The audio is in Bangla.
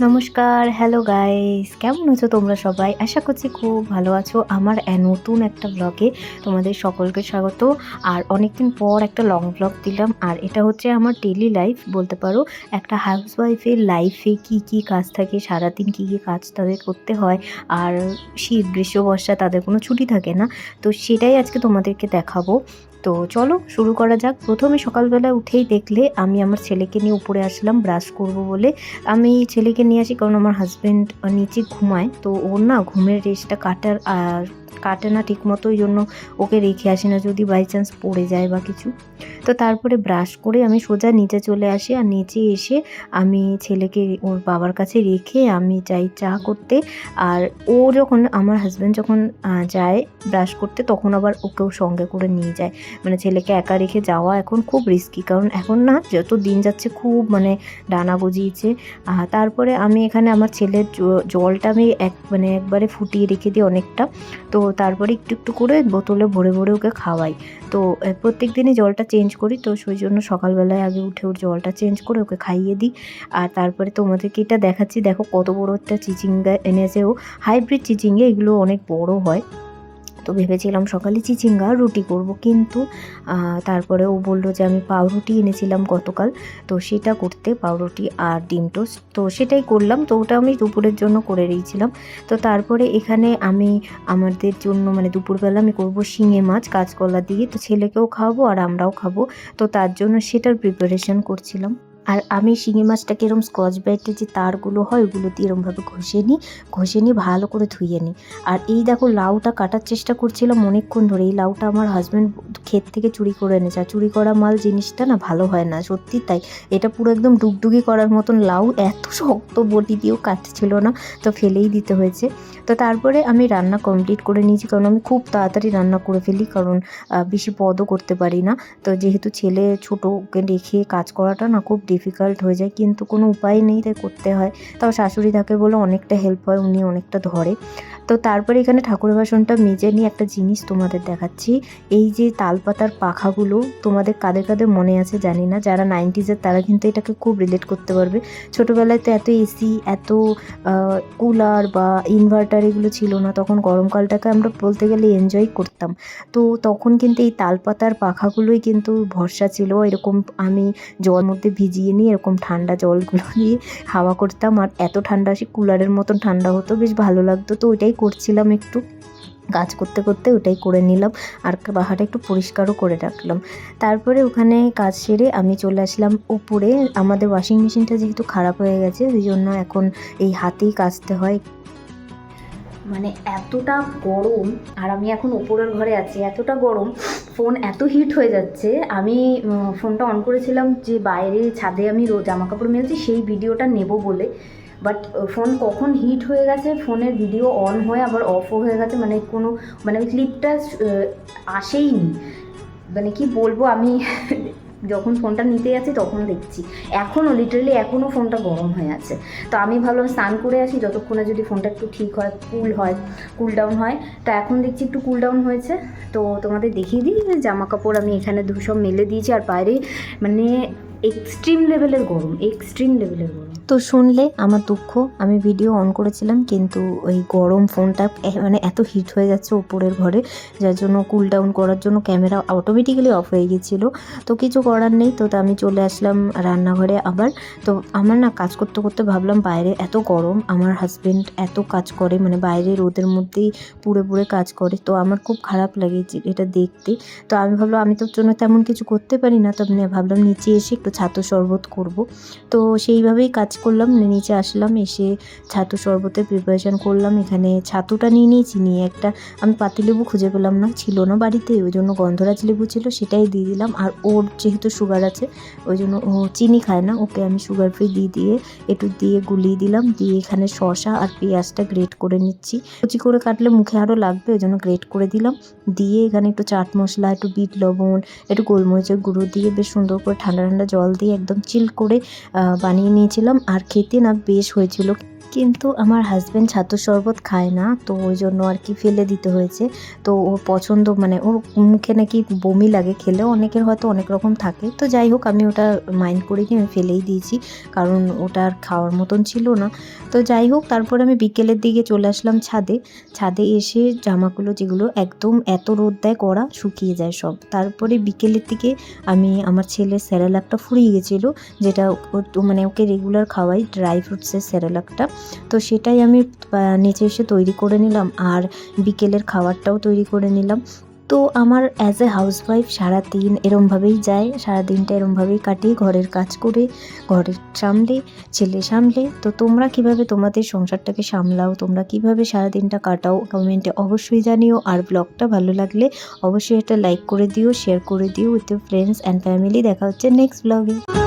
নমস্কার হ্যালো গাইস কেমন আছো তোমরা সবাই? আশা করছি খুব ভালো আছো। আমার নতুন একটা ব্লগে তোমাদের সকলকে স্বাগত। আর অনেকদিন পর একটা লং ব্লগ দিলাম। আর এটা হচ্ছে আমার ডেলি লাইফ বলতে পারো। একটা হাউস ওয়াইফের লাইফে কি কি কাজ থাকে, সারাদিন কি কি কাজ তাদের করতে হয়। আর শীত গ্রীষ্ম বর্ষা তাদের কোনো ছুটি থাকে না। তো সেটাই আজকে তোমাদেরকে দেখাবো। তো চলো, শুরু করা যাক। প্রথমে সকালবেলা উঠেই দেখলে আমি আমার ছেলেকে নিয়ে উপরে আসলাম ব্রাশ করব বলে। আমি ছেলেকে নিয়ে আসি কারণ আমার হাজব্যান্ড নিচে ঘুমায়। তো ওর না ঘুমের রেস্টটা কাটার আর কাটে না ঠিক মতো, ওই জন্য ওকে রেখে আসি না যদি বাই চান্স পড়ে যায় বা কিছু। তো তারপরে ব্রাশ করে আমি সোজা নিচে চলে আসি আর নিচে এসে আমি ছেলেকে ওর বাবার কাছে রেখে আমি যাই চা করতে। আর ও যখন, আমার হাজব্যান্ড যখন যায় ব্রাশ করতে, তখন আবার ওকেও সঙ্গে করে নিয়ে যায়। মানে ছেলেকে একা রেখে যাওয়া এখন খুব রিস্কি কারণ এখন না যত দিন যাচ্ছে খুব মানে ডানা গজিয়েছে। তারপরে আমি এখানে আমার ছেলের জলটা আমি এক মানে একবারে ফুটিয়ে রেখে দিই অনেকটা। তো তারপরে একটু একটু করে বোতলে ভরে ভরে ওকে খাওয়াই। তো প্রত্যেক দিনই জলটা চেঞ্জ করি, তো সেই জন্য সকালবেলায় আগে উঠে ওর জলটা চেঞ্জ করে ওকে খাইয়ে দিই। আর তারপরে তোমাদেরকে এটা দেখাচ্ছি, দেখো কত বড় একটা চিচিঙ্গা এনেছে ও। হাইব্রিড চিচিঙ্গা এগুলো অনেক বড় হয়। তো ভেবেছিলাম সকালে চিচিঙ্গা, রুটি করব। কিন্তু তারপরে ও বলল যে আমি পাউরুটি এনেছিলাম গতকাল, তো সেটা করতে পাউরুটি আর ডিম টোস্ট। তো সেটাই করলাম, তো ওটা আমি দুপুরের জন্য করে দিয়েছিলাম তো তারপরে এখানে আমি, আমাদের জন্য মানে দুপুরবেলা আমি করব শিঙে মাছ, কাঁচকলা দিয়ে তো ছেলেকেও খাওয়াবো আর আমরাও খাব। তো তার জন্য সেটার প্রিপারেশন করছিলাম। আর আমি শিঙি মাছটাকে এরকম স্কচ ব্রাইটের যে তারগুলো হয়, ওগুলো দিয়ে এরমভাবে ঘষে নিই, ঘষে নিয়ে ভালো করে ধুয়ে নিই। আর এই দেখো লাউটা কাটার চেষ্টা করছিলাম অনেকক্ষণ ধরে। এই লাউটা আমার হাজব্যান্ড ক্ষেত থেকে চুরি করে এনেছে। আর চুরি করা মাল জিনিসটা না ভালো হয় না, সত্যি তাই। এটা পুরো একদম ডুগডুগি করার মতন লাউ, এত শক্ত বটি দিয়েও কাটছিল না, তো ফেলেই দিতে হয়েছে। তো তারপরে আমি রান্না কমপ্লিট করে নিয়েছি, কারণ আমি খুব তাড়াতাড়ি রান্না করে ফেলি, কারণ বেশি পদও করতে পারি না। তো যেহেতু ছেলে ছোটোকে রেখে কাজ করাটা না খুব ডিফিকাল্ট হয়ে যায়, কিন্তু কোনো উপায় নেই তাই করতে হয়। তাও শাশুড়ি থাকে বলে অনেকটা হেল্প হয়, উনি অনেকটা ধরে। তো তারপরে এখানে ঠাকুরের বাসনটা মেজে নিয়ে একটা জিনিস তোমাদের দেখাচ্ছি। এই যে তালপাতার পাখাগুলো তোমাদের কাদের কাদের মনে আছে জানি না, যারা নাইনটিজের তারা কিন্তু এটাকে খুব রিলেট করতে পারবে। ছোটোবেলায় তো এত এসি এত কুলার বা ইনভার্টার এগুলো ছিল না, তখন গরমকালটাকে আমরা বলতে গেলে এনজয় করতাম। তো তখন কিন্তু এই তালপাতার পাখাগুলোই কিন্তু ভরসা ছিল, এরকম আমি জল মধ্যে ভিজিয়ে নিয়ে এরকম ঠান্ডা জলগুলো দিয়ে হাওয়া করতাম। আর এত ঠান্ডা আসে কুলারের মতন ঠান্ডা হতো, বেশ ভালো লাগতো। তো ওইটাই করছিলাম একটু। কাজ করতে করতে ওটাই করে নিলাম। আর বাহাটা একটু পরিষ্কারও করে রাখলাম। তারপরে ওখানে কাজ সেরে আমি চলে আসলাম উপরে। আমাদের ওয়াশিং মেশিনটা যেহেতু খারাপ হয়ে গেছে ওই জন্য এখন এই হাতেই কাচতে হয়। মানে এতটা গরম, আর আমি এখন উপরের ঘরে আছি, এতটা গরম ফোন এত হিট হয়ে যাচ্ছে, আমি ফোনটা অন করেছিলাম যে বাইরে ছাদে আমি জামা কাপড় মেলছি, সেই ভিডিওটা নেব বলে। বাট ফোন কখন হিট হয়ে গেছে, ফোনের ভিডিও অন হয়ে আবার অফও হয়ে গেছে মানে কোনো মানে ওই ক্লিপটা আসেইনি মানে কি বলব, আমি যখন ফোনটা নিতে যাচ্ছি তখন দেখছি। এখনও লিটারেলি এখনও ফোনটা গরম হয়ে আছে। তো আমি ভালো স্নান করে আসি, যতক্ষণে যদি ফোনটা একটু ঠিক হয় কুল হয় কুল ডাউন হয়। তো এখন দেখছি একটু কুল ডাউন হয়েছে। তো তোমাদের দেখিয়ে দিই জামা কাপড় আমি এখানে দুসব মেলে দিয়েছি। আর বাইরে মানে এক্সট্রিম লেভেলের গরম এক্সট্রিম লেভেলের গরম। তো শুনলে আমার দুঃখ। আমি ভিডিও অন করেছিলাম, কিন্তু ওই গরম ফোনটা মানে এত হিট হয়ে যাচ্ছে উপরের ঘরে, যার জন্য কুল ডাউন করার জন্য ক্যামেরা অটোমেটিক্যালি অফ হয়ে গেছিল তো কিছু করার নেই, তো আমি চলে আসলাম রান্নাঘরে আবার। তো আমার না কাজ করতে করতে ভাবলাম বাইরে এত গরম, আমার হাজব্যান্ড এত কাজ করে মানে বাইরে রোদের মধ্যেই পুড়ে পুড়ে কাজ করে, তো আমার খুব খারাপ লাগে এটা দেখতে। তো আমি ভাবলাম, আমি তোর জন্য তেমন কিছু করতে পারি না, তো ভাবলাম নিচে এসে একটু ছাতু শরবত করব। তো সেইভাবেই কাজ করলাম নিচে আসলাম, এসে ছাতু শরবতের প্রিপারেশন করলাম। এখানে ছাতুটা নিয়ে নিয়েছি, নিয়ে একটা আমি পাতিলেবু খুঁজে পেলাম না, ছিল না বাড়িতে, ওই জন্য গন্ধরাজ লেবু ছিল, সেটাই দিয়ে দিলাম। আর ওর যেহেতু সুগার আছে, ওই জন্য ও চিনি খায় না, ওকে আমি সুগার ফ্রি দিয়ে দিয়ে একটু দিয়ে গুলিয়ে দিলাম। দিয়ে এখানে শসা আর পেঁয়াজটা গ্রেট করে নিচ্ছি। কুচি করে কাটলে মুখে আরও লাগবে, ওই জন্য গ্রেট করে দিলাম। দিয়ে এখানে একটু চাট মশলা, একটু বিট লবণ, একটু গোলমরিচের গুঁড়ো দিয়ে বেশ সুন্দর করে ঠান্ডা ঠান্ডা জল দিয়ে একদম চিল করে বানিয়ে নিয়েছিলাম। আর খেতে না বেশ হয়েছিল। কিন্তু আমার হাজব্যান্ড ছাতুর শরবত খায় না, তো ওই জন্য আর কি ফেলে দিতে হয়েছে। তো ওর পছন্দ মানে ওর মুখে নাকি বমি লাগে, খেলেও অনেকের হয়তো অনেক রকম থাকে। তো যাই হোক, আমি ওটা মাইন্ড করিনি, আমি ফেলেই দিয়েছি, কারণ ওটা আর খাওয়ার মতন ছিল না। তো যাই হোক, তারপর আমি বিকেলের দিকে চলে আসলাম ছাদে। ছাদে এসে জামাগুলো যেগুলো একদম এত রোদ দেয়, কড়া শুকিয়ে যায় সব। তারপরে বিকেলের দিকে আমি আমার ছেলের স্যারেলাকটা ফুরিয়ে গেছিল, যেটা মানে ওকে রেগুলার খাওয়াই ড্রাই ফ্রুটসের স্যারেলাকটা তো সেটাই আমি নিচে এসে তৈরি করে নিলাম আর বিকেলের খাবারটাও তৈরি করে নিলাম। তো আমার অ্যাজ এ হাউসওয়াইফ সারাদিন এরমভাবেই যায়, সারাদিনটা এরমভাবেই কাটিয়ে ঘরের কাজ করে, ঘরের সামলে, ছেলে সামলে। তো তোমরা কীভাবে তোমাদের সংসারটাকে সামলাও, তোমরা কীভাবে সারাদিনটা কাটাও কমেন্টে অবশ্যই জানিও। আর ব্লগটা ভালো লাগলে অবশ্যই একটা লাইক করে দিও শেয়ার করে দিও with your friends and family দেখা হচ্ছে নেক্সট ব্লগে